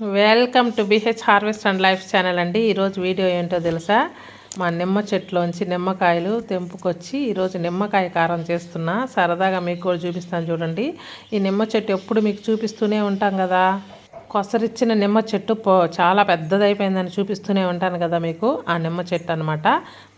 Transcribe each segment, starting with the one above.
Welcome to B H harvest and life channel అండి. ఈరోజు video ఏంటో తెలుసా? మా నిమ్మ చెట్టులోంచి నిమ్మకాయలు తెంపుకొచ్చి ఈరోజు నిమ్మకాయ కారం చేస్తున్నా. సరదాగా మీకు కూడా చూపిస్తాను చూడండి. ఈ నిమ్మ చెట్టు ఎప్పుడు మీకు చూపిస్తూనే ఉంటాం కదా? కొసరిచ్చిన నిమ్మ చెట్టు పో చాలా పెద్దదైపోయిందని చూపిస్తూనే ఉంటాను కదా మీకు. ఆ నిమ్మ చెట్టు అనమాట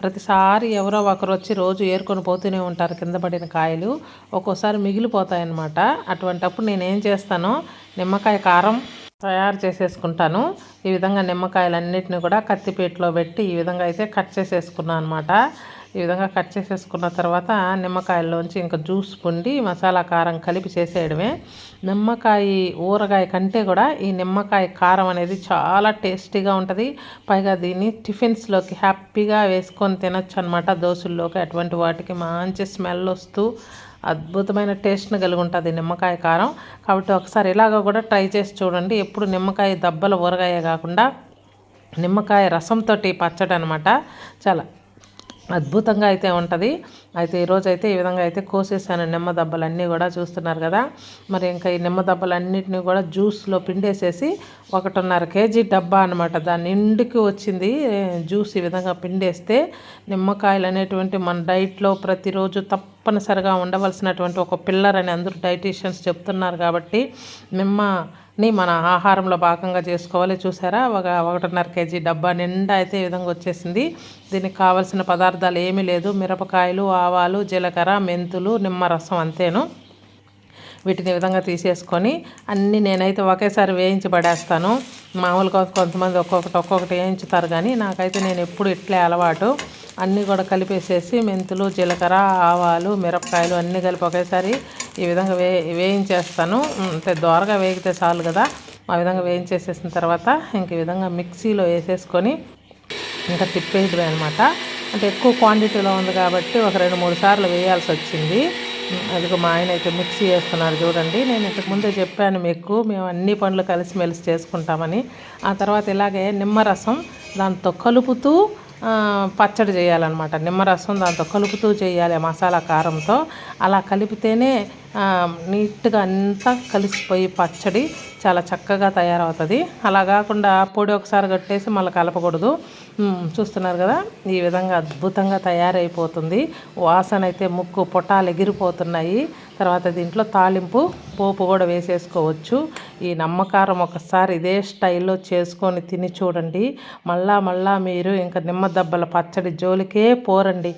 ప్రతిసారి ఎవరో ఒకరు వచ్చి రోజు ఏరుకొని పోతూనే ఉంటారు కింద పడిన కాయలు. ఒక్కోసారి మిగిలిపోతాయన్నమాట. అటువంటప్పుడు నేను ఏం చేస్తానో నిమ్మకాయ కారం తయారు చేసేసుకుంటాను. ఈ విధంగా నిమ్మకాయలన్నిటిని కూడా కత్తిపీటలో పెట్టి ఈ విధంగా అయితే కట్ చేసేసుకున్నాను అనమాట ఈ విధంగా కట్ చేసేసుకున్న తర్వాత నిమ్మకాయల్లోంచి ఇంకా జ్యూస్ పుండి మసాలా కారం కలిపి చేసేయడమే. నిమ్మకాయ ఊరగాయ కంటే కూడా ఈ నిమ్మకాయ కారం అనేది చాలా టేస్టీగా ఉంటుంది. పైగా దీన్ని టిఫిన్స్లోకి హ్యాపీగా వేసుకొని తినొచ్చు అనమాట దోశల్లోకి అటువంటి వాటికి మంచి స్మెల్ వస్తూ అద్భుతమైన టేస్ట్ని కలిగి ఉంటుంది నిమ్మకాయ కారం. కాబట్టి ఒకసారి ఇలాగ కూడా ట్రై చేసి చూడండి. ఎప్పుడు నిమ్మకాయ దబ్బల ఊరగాయ కాకుండా నిమ్మకాయ రసంతో పచ్చడి అనమాట చాలా అద్భుతంగా అయితే ఉంటుంది. అయితే ఈరోజు అయితే ఈ విధంగా అయితే కోసేసాను. నిమ్మ దెబ్బలన్నీ కూడా చూస్తున్నారు కదా. మరి ఇంకా ఈ నిమ్మ దెబ్బలన్నింటినీ కూడా జ్యూస్లో పిండేసేసి ఒకటిన్నర కేజీ డబ్బా అనమాట దాని నిండుకి వచ్చింది. జ్యూస్ ఈ విధంగా పిండేస్తే నిమ్మకాయలు అనేటువంటి మన డైట్లో ప్రతిరోజు తప్పనిసరిగా ఉండవలసినటువంటి ఒక పిల్లర్ అని అందరూ డైటీషియన్స్ చెప్తున్నారు కాబట్టి నిమ్మ ని మన ఆహారంలో భాగంగా చేసుకోవాలి. చూసారా? ఒక ఒకటిన్నర కేజీ డబ్బా నిండా అయితే ఈ విధంగా వచ్చేసింది. దీనికి కావాల్సిన పదార్థాలు ఏమీ లేదు. మిరపకాయలు ఆవాలు జీలకర్ర మెంతులు నిమ్మరసం అంతేను. వీటిని విధంగా తీసేసుకొని అన్నీ నేనైతే ఒకేసారి వేయించి పడేస్తాను. మామూలుగా కొంతమంది ఒక్కొక్కటి ఒక్కొక్కటి వేయించుతారు కానీ నాకైతే నేను ఎప్పుడు ఇట్లే అలవాటు. అన్నీ కూడా కలిపేసేసి మెంతులు జీలకర్ర ఆవాలు మిరపకాయలు అన్నీ కలిపి ఒకేసారి ఈ విధంగా వే వేయించేస్తాను. అంటే దోరగా వేగితే చాలు కదా. ఆ విధంగా వేయించేసేసిన తర్వాత ఇంక ఈ విధంగా మిక్సీలో వేసేసుకొని ఇంకా తిప్పేయడమే అనమాట అంటే ఎక్కువ క్వాంటిటీలో ఉంది కాబట్టి ఒక రెండు మూడు సార్లు వేయాల్సి వచ్చింది. అదిగో మా ఆయన అయితే మిక్సీ వేస్తున్నారు చూడండి. నేను ఇంతకు ముందే చెప్పాను మీకు మేము అన్ని పనులు కలిసిమెలిసి చేసుకుంటామని. ఆ తర్వాత ఇలాగే నిమ్మరసం దాంతో కలుపుతూ పచ్చడి చేయాలన్నమాట. నిమ్మరసం దాంతో కలుపుతూ చేయాలి మసాలా కారంతో. అలా కలిపితేనే నీట్గా అంతా కలిసిపోయి పచ్చడి చాలా చక్కగా తయారవుతుంది. అలా కాకుండా పొడి ఒకసారి కట్టేసి మళ్ళీ కలపకూడదు. చూస్తున్నారు కదా ఈ విధంగా అద్భుతంగా తయారైపోతుంది. వాసన అయితే ముక్కు పొటాలు ఎగిరిపోతున్నాయి. తర్వాత దీంట్లో తాలింపు పోపు కూడా వేసేసుకోవచ్చు. ఈ నమ్మకారం ఒకసారి ఇదే స్టైల్లో చేసుకొని తిని చూడండి. మళ్ళా మళ్ళా మీరు ఇంకా నిమ్మదెబ్బల పచ్చడి జోలికే పోరండి.